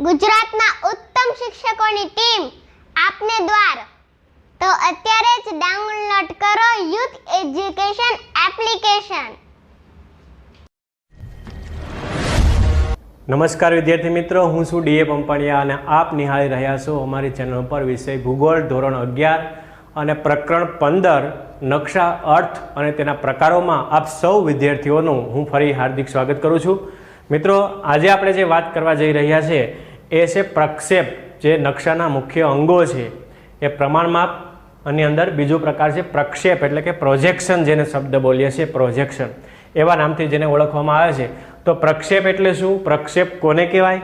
ગુજરાતના ઉત્તમ શિક્ષકોની ટીમ આપને દ્વાર. તો અત્યારે જ ડાઉનલોડ કરો યુથ એજ્યુકેશન એપ્લિકેશન. નમસ્કાર વિદ્યાર્થી મિત્રો, હું છું ડીએ પંપાણિયા અને આપ નિહાળી રહ્યા છો અમારી ચેનલ પર વિષય ભૂગોળ ધોરણ અગિયાર અને પ્રકરણ પંદર, નકશા અર્થ અને તેના પ્રકારોમાં આપ સૌ વિદ્યાર્થીઓનું હું ફરી હાર્દિક સ્વાગત કરું છું. મિત્રો, આજે આપણે જે વાત કરવા જઈ રહ્યા છે એ છે પ્રક્ષેપ, જે નકશાના મુખ્ય અંગો છે. એ પ્રમાણમાપ અને અંદર બીજો પ્રકાર છે પ્રક્ષેપ, એટલે કે પ્રોજેક્શન જેને શબ્દ બોલીએ છીએ પ્રોજેક્શન એવા નામથી જેને ઓળખવામાં આવે છે. તો પ્રક્ષેપ એટલે શું? પ્રક્ષેપ કોને કહેવાય?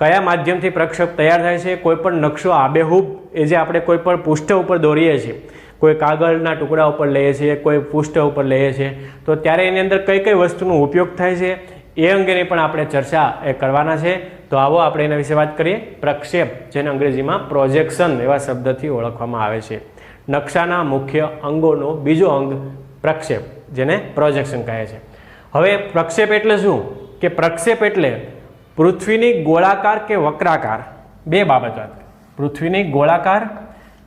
કયા માધ્યમથી પ્રક્ષેપ તૈયાર થાય છે? કોઈ પણ નકશો આબેહૂબ, એ જે આપણે કોઈ પણ પૃષ્ઠ ઉપર દોરીએ છીએ. કોઈ કાગળના ટુકડા ઉપર લઈએ છીએ, કોઈ પૃષ્ઠ ઉપર લઈએ છીએ. તો ત્યારે એની અંદર કઈ કઈ વસ્તુનો ઉપયોગ થાય છે? એ અંગેની પણ આપણે ચર્ચા એ કરવાના છે. તો આવો આપણે એના વિશે વાત કરીએ. પ્રક્ષેપ, જેને અંગ્રેજીમાં પ્રોજેક્શન એવા શબ્દથી ઓળખવામાં આવે છે. નકશાના મુખ્ય અંગોનો બીજો અંગ પ્રક્ષેપ, જેને પ્રોજેક્શન કહે છે. હવે પ્રક્ષેપ એટલે શું? કે પ્રક્ષેપ એટલે પૃથ્વીની ગોળાકાર કે વક્રાકાર? બે બાબત પૃથ્વીની ગોળાકાર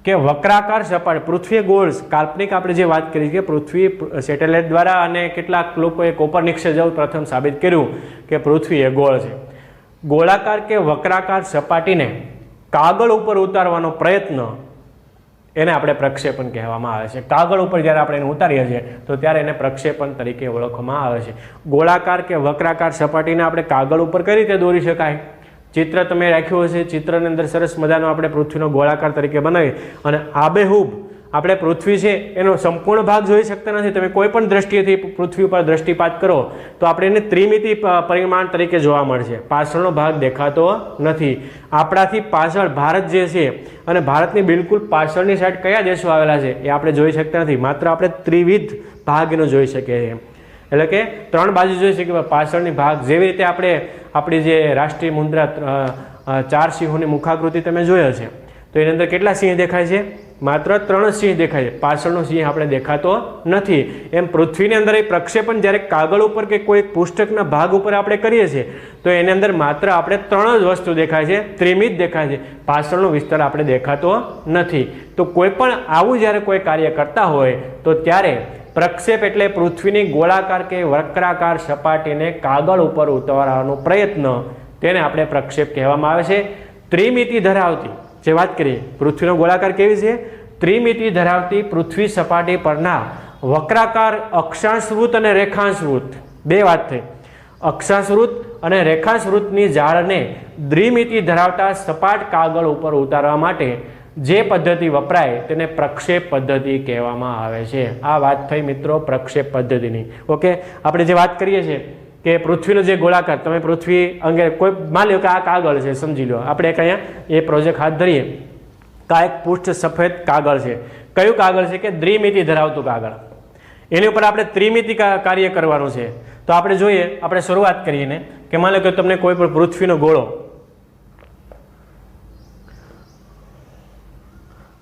કે વક્રાકાર સપાટી, પૃથ્વી ગોળ, કાલ્પનિક આપણે જે વાત કરી કે પૃથ્વી સેટેલાઇટ દ્વારા અને કેટલાક લોકોએ કોપરનિક્સે જવું પ્રથમ સાબિત કર્યું કે પૃથ્વી એ ગોળ છે. ગોળાકાર કે વક્રાકાર સપાટીને કાગળ ઉપર ઉતારવાનો પ્રયત્ન એને આપણે પ્રક્ષેપણ કહેવામાં આવે છે. કાગળ ઉપર જ્યારે આપણે એને ઉતારીએ છીએ, તો ત્યારે એને પ્રક્ષેપણ તરીકે ઓળખવામાં આવે છે. ગોળાકાર કે વક્રાકાર સપાટીને આપણે કાગળ ઉપર કઈ રીતે દોરી શકાય? ચિત્ર તમે રાખ્યું હશે, ચિત્રની અંદર સરસ મજાનો આપણે પૃથ્વીનો ગોળાકાર તરીકે બનાવી અને આબેહૂબ, આપણે પૃથ્વી છે, એનો સંપૂર્ણ ભાગ જોઈ શકતા નથી. તમે કોઈ પણ દ્રષ્ટિએથી પૃથ્વી ઉપર દ્રષ્ટિપાત કરો, તો આપણે એને ત્રિમિતિ પરિમાણ તરીકે જોવા મળશે. પાછળનો ભાગ દેખાતો નથી. આપણાથી પાછળ ભારત જે છે, અને ભારતની બિલકુલ પાછળની સાઈડ કયા દેશો આવેલા છે, એ આપણે જોઈ શકતા નથી. માત્ર આપણે ત્રિવિધ ભાગ એનો જોઈ શકીએ છીએ. એટલે કે ત્રણ બાજુ જોઈ શકીએ પાછળની ભાગ જેવી રીતે આપણે આપણી જે રાષ્ટ્રીય મુદ્રા ચાર સિંહોની મુખાકૃતિ તમે જોયો છે. તો એની અંદર કેટલા સિંહ દેખાય છે? માત્ર ત્રણ સિંહ દેખાય છે. પાછળનો સિંહ આપણે દેખાતો નથી. એમ પૃથ્વીની અંદર એ પ્રક્ષેપણ જ્યારે કાગળ ઉપર કે કોઈ પુસ્તકના ભાગ ઉપર આપણે કરીએ છીએ, તો એની અંદર માત્ર આપણે ત્રણ જ વસ્તુ દેખાય છે. ત્રિમિત દેખાય છે. પાછળનો વિસ્તાર આપણે દેખાતો નથી. તો કોઈ પણ આવું જ્યારે કોઈ કાર્ય કરતા હોય, તો ત્યારે પ્રક્ષેપ એટલે પૃથ્વીની ગોળાકાર કે વક્રાકાર સપાટીને કાગળ ઉપર ઉતારવાનો પ્રયત્ન તેને આપણે પ્રક્ષેપ કહેવામાં આવે છે. ત્રિમિતિ ધરાવતી, જે વાત કરીએ, પૃથ્વીનો ગોળાકાર કેવી છે? ત્રિમિતિ ધરાવતી પૃથ્વી સપાટી પરના વક્રાકાર અક્ષાંશવૃત અને રેખાંશવૃત બે વાત થઈ. અક્ષાંશવૃત અને રેખાંશવૃતની જાળને દ્વિમિતિ ધરાવતા સપાટ કાગળ ઉપર ઉતારવા માટે જે પદ્ધતિ વપરાય તેને પ્રક્ષેપ પદ્ધતિ કહેવામાં આવે છે. આ વાત થઈ મિત્રો પ્રક્ષેપ પદ્ધતિની. ઓકે? આપણે જે વાત કરીએ છીએ કે પૃથ્વીનો જે ગોળાકાર, તમે પૃથ્વી અંગે કોઈ માની લો કે આ કાગળ છે, સમજી લો આપણે એક અહીંયા એ પ્રોજેક્ટ હાથ ધરીએ. કા એક પૃષ્ઠ સફેદ કાગળ છે. કયું કાગળ છે કે દ્વિમિતિ ધરાવતું કાગળ? એની ઉપર આપણે ત્રિમિતિ કાર્ય કરવાનું છે. તો આપણે જોઈએ, આપણે શરૂઆત કરીએ ને, કે માની લો કે તમને કોઈ પણ પૃથ્વીનો ગોળો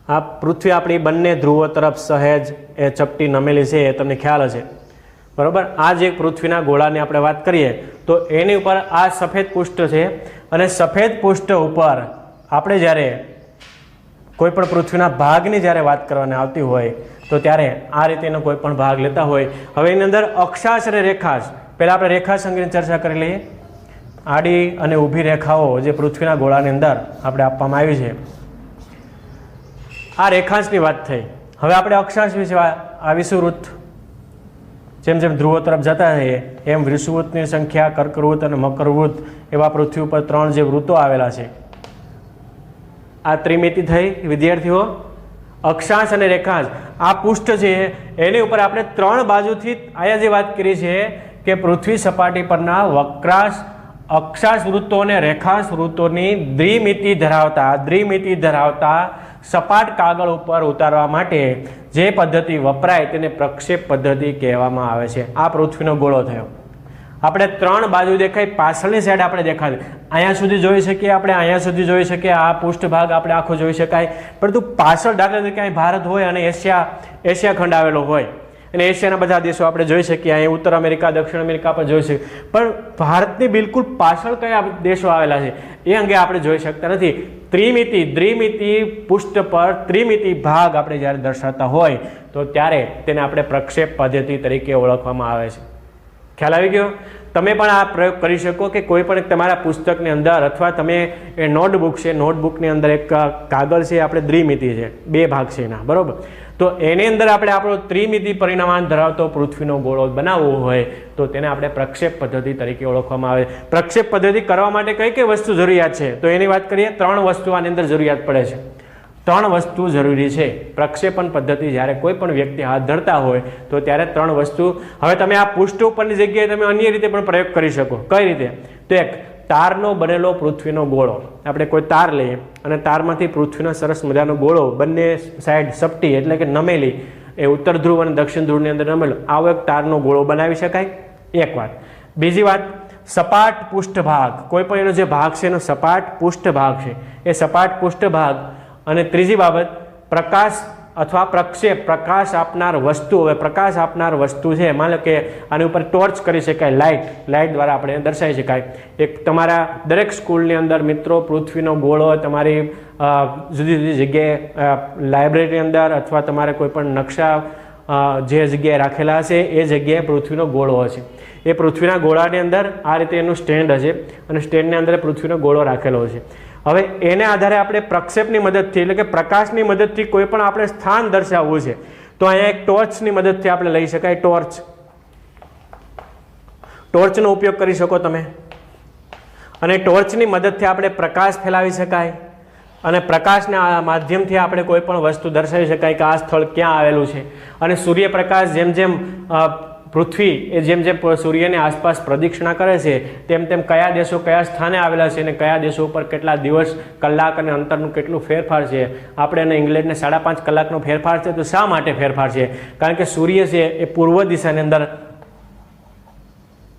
આ પૃથ્વી આપણી બંને ધ્રુવો તરફ સહેજ એ ચપટી નમેલી છે એ તમને ખ્યાલ હશે. બરાબર? આ જે પૃથ્વીના ગોળાની આપણે વાત કરીએ, તો એની ઉપર આ સફેદ પૃષ્ઠ છે અને સફેદ પૃષ્ઠ ઉપર આપણે જ્યારે કોઈ પણ પૃથ્વીના ભાગની જ્યારે વાત કરવાની આવતી હોય, તો ત્યારે આ રીતેનો કોઈ પણ ભાગ લેતા હોય. હવે એની અંદર અક્ષાંશ અને રેખાંશ પહેલાં આપણે રેખાંશ અંગેની ચર્ચા કરી લઈએ. આડી અને ઊભી રેખાઓ જે પૃથ્વીના ગોળાની અંદર આપણે આપવામાં આવી છે. આ રેખાંશની વાત થઈ. હવે આપણે અક્ષાંશ વિશે આવીશું વૃત્ત જેમ જેમ ધ્રુવો તરફ જતા રહીએ, એમ વિષુવૃત્તની સંખ્યા, કર્કવૃત્ત અને મકરવૃત્ત એવા પૃથ્વી ઉપર ત્રણ જે વૃત્તો આવેલા છે. આ ત્રિમિતિ થઈ વિદ્યાર્થીઓ અક્ષાંશ અને રેખાંશ. આ પૃષ્ઠ છે, એની ઉપર આપણે ત્રણ બાજુથી આયા જે વાત કરી છે કે પૃથ્વી સપાટી પરના વક્રાશ, અક્ષાંશ વૃત્તો અને રેખાંશ વૃત્તોની દ્વિમિતિ ધરાવતા દ્વિમિતિ ધરાવતા સપાટ કાગળ ઉપર ઉતારવા માટે જે પદ્ધતિ વપરાય તેને પ્રક્ષેપ પદ્ધતિ કહેવામાં આવે છે. આ પૃથ્વીનો ગોળો થયો. આપણે ત્રણ બાજુ દેખાય, પાછળની સાઈડ આપણે દેખાય. અહીંયા સુધી જોઈ શકીએ આપણે, અહીંયા સુધી જોઈ શકીએ, આ પૃષ્ઠભાગ આપણે આખો જોઈ શકાય. પરંતુ પાછળ દાખલા તરીકે ભારત હોય અને એશિયા એશિયા ખંડ આવેલો હોય. અને એશિયાના બધા દેશો આપણે જોઈ શકીએ. અહીં ઉત્તર અમેરિકા, દક્ષિણ અમેરિકા પણ જોઈ શકીએ. પણ ભારતની બિલકુલ પાછળ કયા દેશો આવેલા છે, એ અંગે આપણે જોઈ શકતા નથી. ત્રિમિતિ દ્વિમિતિ પૃષ્ઠ પર ત્રિમિતિ ભાગ આપણે જ્યારે દર્શાવતા હોય, તો ત્યારે તેને આપણે પ્રક્ષેપ પદ્ધતિ તરીકે ઓળખવામાં આવે છે. ખ્યાલ આવી ગયો? તમે પણ આ પ્રયોગ કરી શકો કે કોઈ પણ તમારા પુસ્તકની અંદર અથવા તમે એ નોટબુક છે નોટબુકની અંદર એક કાગળ છે આપણે દ્વિમિતિ છે, બે ભાગ છે એના, બરાબર? તો એની અંદર આપણે આપણો ત્રિમિતિ પરિણામાન ધરાવતો પૃથ્વીનો ગોળો બનાવવો હોય, તો તેને આપણે પ્રક્ષેપ પદ્ધતિ તરીકે ઓળખવામાં આવે. પ્રક્ષેપ પદ્ધતિ કરવા માટે કઈ કઈ વસ્તુ જરૂરિયાત છે? તો એની વાત કરીએ, ત્રણ વસ્તુ આની અંદર જરૂરિયાત પડે છે. ત્રણ વસ્તુ જરૂરી છે. પ્રક્ષેપણ પદ્ધતિ જ્યારે કોઈ પણ વ્યક્તિ હાથ ધરતા હોય, તો ત્યારે ત્રણ વસ્તુ. હવે તમે આ પૃષ્ઠ ઉપરની જગ્યાએ તમે અન્ય રીતે પણ પ્રયોગ કરી શકો. કઈ રીતે? તો એક, તારનો બનેલો પૃથ્વીનો ગોળો. આપણે કોઈ તાર લઈએ અને તારમાંથી પૃથ્વીનો સરસ મજાનો ગોળો બંને સાઈડ સપટી એટલે કે નમેલી, એ ઉત્તર ધ્રુવ અને દક્ષિણ ધ્રુવની અંદર નમેલો. આવો એક તારનો ગોળો બનાવી શકાય? એક વાત. બીજી વાત, સપાટ પૃષ્ઠભાગ કોઈ પણ એનો જે ભાગ છે એનો સપાટ પૃષ્ઠભાગ છે. એ સપાટ પૃષ્ઠભાગ અને ત્રીજી બાબત, પ્રકાશ અથવા પ્રક્ષેપ, પ્રકાશ આપનાર વસ્તુ. હવે પ્રકાશ આપનાર વસ્તુ છે. માની કે આની ઉપર ટોર્ચ કરી શકાય, લાઇટ. લાઇટ દ્વારા આપણે દર્શાવી શકાય. એક તમારા દરેક સ્કૂલની અંદર મિત્રો, પૃથ્વીનો ગોળો, તમારી જુદી જુદી જગ્યાએ લાઇબ્રેરીની અંદર અથવા તમારે કોઈ પણ નકશા જે જગ્યાએ રાખેલા હશે, એ જગ્યાએ પૃથ્વીનો ગોળો હશે એ પૃથ્વીના ગોળાની અંદર આ રીતે એનું સ્ટેન્ડ હશે અને સ્ટેન્ડની અંદર પૃથ્વીનો ગોળો રાખેલો છે. હવે એને આધારે આપણે પ્રક્ષેપની મદદથી, એટલે કે પ્રકાશની મદદથી કોઈ પણ આપણે સ્થાન દર્શાવવું છે, તો અહીંયા એક ટોર્ચની મદદથી આપણે લઈ શકાય, ટોર્ચ. ટોર્ચનો ઉપયોગ કરી શકો તમે. અને ટોર્ચની મદદથી આપણે પ્રકાશ ફેલાવી શકાય, અને પ્રકાશના માધ્યમથી આપણે કોઈ પણ વસ્તુ દર્શાવી શકાય કે આ સ્થળ ક્યાં આવેલું છે. અને સૂર્યપ્રકાશ જેમ જેમ પૃથ્વી એ જેમ જેમ સૂર્યની આસપાસ પ્રદક્ષિણા કરે છે, તેમ તેમ કયા દેશો કયા સ્થાને આવેલા છે અને કયા દેશો ઉપર કેટલા દિવસ, કલાક અને અંતરનું કેટલું ફેરફાર છે. આપણે એને ઇંગ્લેન્ડને સાડા પાંચ કલાકનો ફેરફાર છે, તો શા માટે ફેરફાર છે? કારણ કે સૂર્ય છે એ પૂર્વ દિશાની અંદર,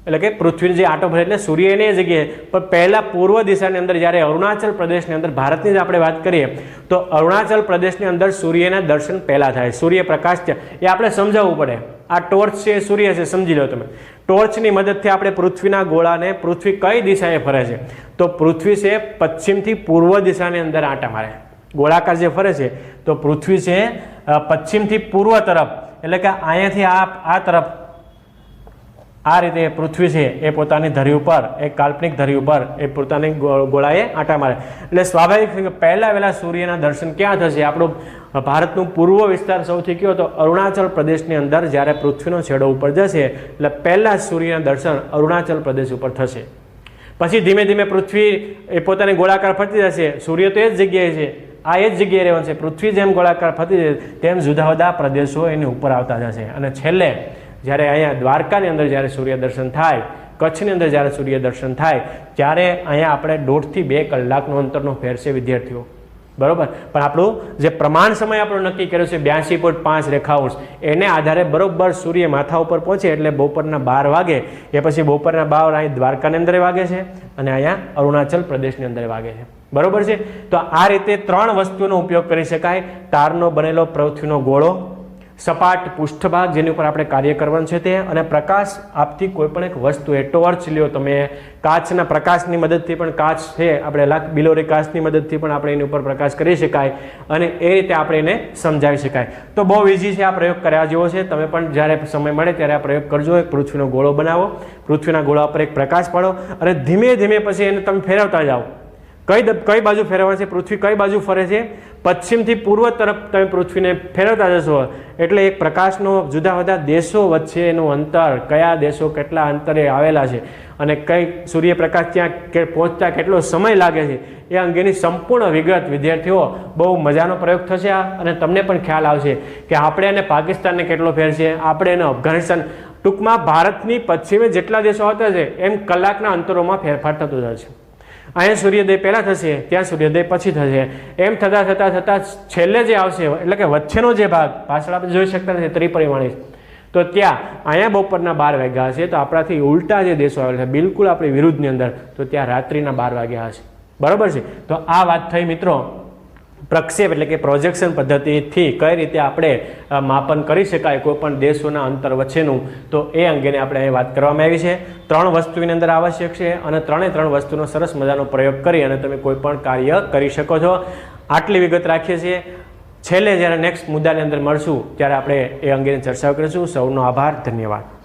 એટલે કે પૃથ્વી જે આટો ભરે, એટલે સૂર્ય એની જગ્યાએ, પણ પહેલાં પૂર્વ દિશાની અંદર જ્યારે અરુણાચલ પ્રદેશની અંદર, ભારતની જ આપણે વાત કરીએ, તો અરુણાચલ પ્રદેશની અંદર સૂર્યના દર્શન પહેલાં થાય. સૂર્યપ્રકાશ છે, એ આપણે સમજાવવું પડે. આ ટોર્ચ છે, એ સૂર્ય છે, સમજી લો તમે. ટોર્ચની મદદથી આપણે પૃથ્વીના ગોળાને પૃથ્વી કઈ દિશાએ ફરે છે? તો પૃથ્વી છે પશ્ચિમથી પૂર્વ દિશાની અંદર આંટા મારે. ગોળાકાર જે ફરે છે, તો પૃથ્વી છે પશ્ચિમથી પૂર્વ તરફ. એટલે કે અહીંયાથી આ આ તરફ. આ રીતે પૃથ્વી છે, એ પોતાની ધરી ઉપર, એ કાલ્પનિક ધરી ઉપર, એ પોતાની ગોળાએ આંટા મારે. એટલે સ્વાભાવિક પહેલાં વહેલા સૂર્યના દર્શન ક્યાં થશે? આપણું ભારતનું પૂર્વ વિસ્તાર સૌથી કયો તો અરુણાચલ પ્રદેશની અંદર જ્યારે પૃથ્વીનો છેડો ઉપર જશે, એટલે પહેલા જ સૂર્યના દર્શન અરુણાચલ પ્રદેશ ઉપર થશે. પછી ધીમે ધીમે પૃથ્વી એ પોતાની ગોળાકાર ફરતી જશે, સૂર્ય તો એ જ જગ્યાએ છે, આ એ જ જગ્યાએ રહેવાનું છે, પૃથ્વી જેમ ગોળાકાર ફરતી જશે, તેમ જુદા જુદા પ્રદેશો એની ઉપર આવતા જશે. અને છેલ્લે, જ્યારે અહીંયા દ્વારકાની અંદર જ્યારે સૂર્ય દર્શન થાય, કચ્છની અંદર જ્યારે સૂર્ય દર્શન થાય, ત્યારે અહીંયા આપણે દોઢથી બે કલાકનો અંતરનો ફેર છે વિદ્યાર્થીઓ. બરોબર? પણ આપણું જે પ્રમાણ સમય આપણો નક્કી કર્યો છે, બ્યાસી પોઈન્ટ પાંચ રેખાંશ એને આધારે બરોબર સૂર્ય માથા ઉપર પહોંચે એટલે બપોરના બાર વાગે. એ પછી બપોરના બાર અહીં દ્વારકાની અંદર વાગે છે અને અહીંયા અરુણાચલ પ્રદેશની અંદર વાગે છે. બરોબર છે? તો આ રીતે ત્રણ વસ્તુનો ઉપયોગ કરી શકાય. તારનો બનેલો પૃથ્વીનો ગોળો સપાટ પૃષ્ઠભાગ જેની ઉપર આપણે કાર્ય કરવાનું છે તે, અને પ્રકાશ આપતી કોઈ પણ એક વસ્તુ એ ટોર્ચ લ્યો તમે, કાચના પ્રકાશની મદદથી પણ કાચ છે, આપણે બિલોરી કાચની મદદથી પણ આપણે એની ઉપર પ્રકાશ કરી શકાય, અને એ રીતે આપણે એને સમજાવી શકાય. તો બહુ ઇઝી છે આ પ્રયોગ કર્યા જેવો છે, તમે પણ જ્યારે સમય મળે ત્યારે આ પ્રયોગ કરજો, એક પૃથ્વીનો ગોળો બનાવો, પૃથ્વીના ગોળા પર એક પ્રકાશ પાડો, અને ધીમે ધીમે પછી એને તમે ફેરવતા જાઓ. કઈ કઈ બાજુ ફેરવવાની છે? પૃથ્વી કઈ બાજુ ફરે છે? પશ્ચિમથી પૂર્વ તરફ તમે પૃથ્વીને ફેરવતા જશો. એટલે એક પ્રકાશનો જુદા જુદા દેશો વચ્ચેનું અંતર, કયા દેશો કેટલા અંતરે આવેલા છે? અને કઈ સૂર્યપ્રકાશ ત્યાં પહોંચતા કેટલો સમય લાગે છે? એ અંગેની સંપૂર્ણ વિગત વિદ્યાર્થીઓ, બહુ મજાનો પ્રયોગ થશે અને તમને પણ ખ્યાલ આવશે કે આપણે એને પાકિસ્તાનને કેટલો ફેર છે? આપણે એને અફઘાનિસ્તાન. ટૂંકમાં ભારતની પશ્ચિમે જેટલા દેશો આવતા છે, એમ કલાકના અંતરોમાં ફેરફાર થતો જાય છે. અહીંયા સૂર્યોદય પહેલાં થશે, ત્યાં સૂર્યોદય પછી થશે. એમ થતાં થતાં થતાં છેલ્લે જે આવશે, એટલે કે વચ્ચેનો જે ભાગ, પાછળ આપણે જોઈ શકતા નથી ત્રિપરિમાણી તો ત્યાં અહીંયા બપોરના બાર વાગ્યા હશે, તો આપણાથી ઉલટા જે દેશો આવેલા છે, બિલકુલ આપણી વિરુદ્ધની અંદર, તો ત્યાં રાત્રિના બાર વાગ્યા હશે. બરાબર છે? તો આ વાત થઈ મિત્રો. પ્રક્ષેપ એટલે કે પ્રોજેક્શન પદ્ધતિથી કઈ રીતે આપણે માપન કરી શકાય કોઈપણ દેશોના અંતર વચ્ચેનું, તો એ અંગેની આપણે અહીં વાત કરવામાં આવી છે. ત્રણ વસ્તુની અંદર આવશ્યક છે અને ત્રણે ત્રણ વસ્તુનો સરસ મજાનો પ્રયોગ કરી અને તમે કોઈપણ કાર્ય કરી શકો છો. આટલી વિગત રાખીએ છીએ. છેલ્લે જ્યારે નેક્સ્ટ મુદ્દાની અંદર મળશું, ત્યારે આપણે એ અંગેની ચર્ચા કરીશું. સૌનો આભાર. ધન્યવાદ.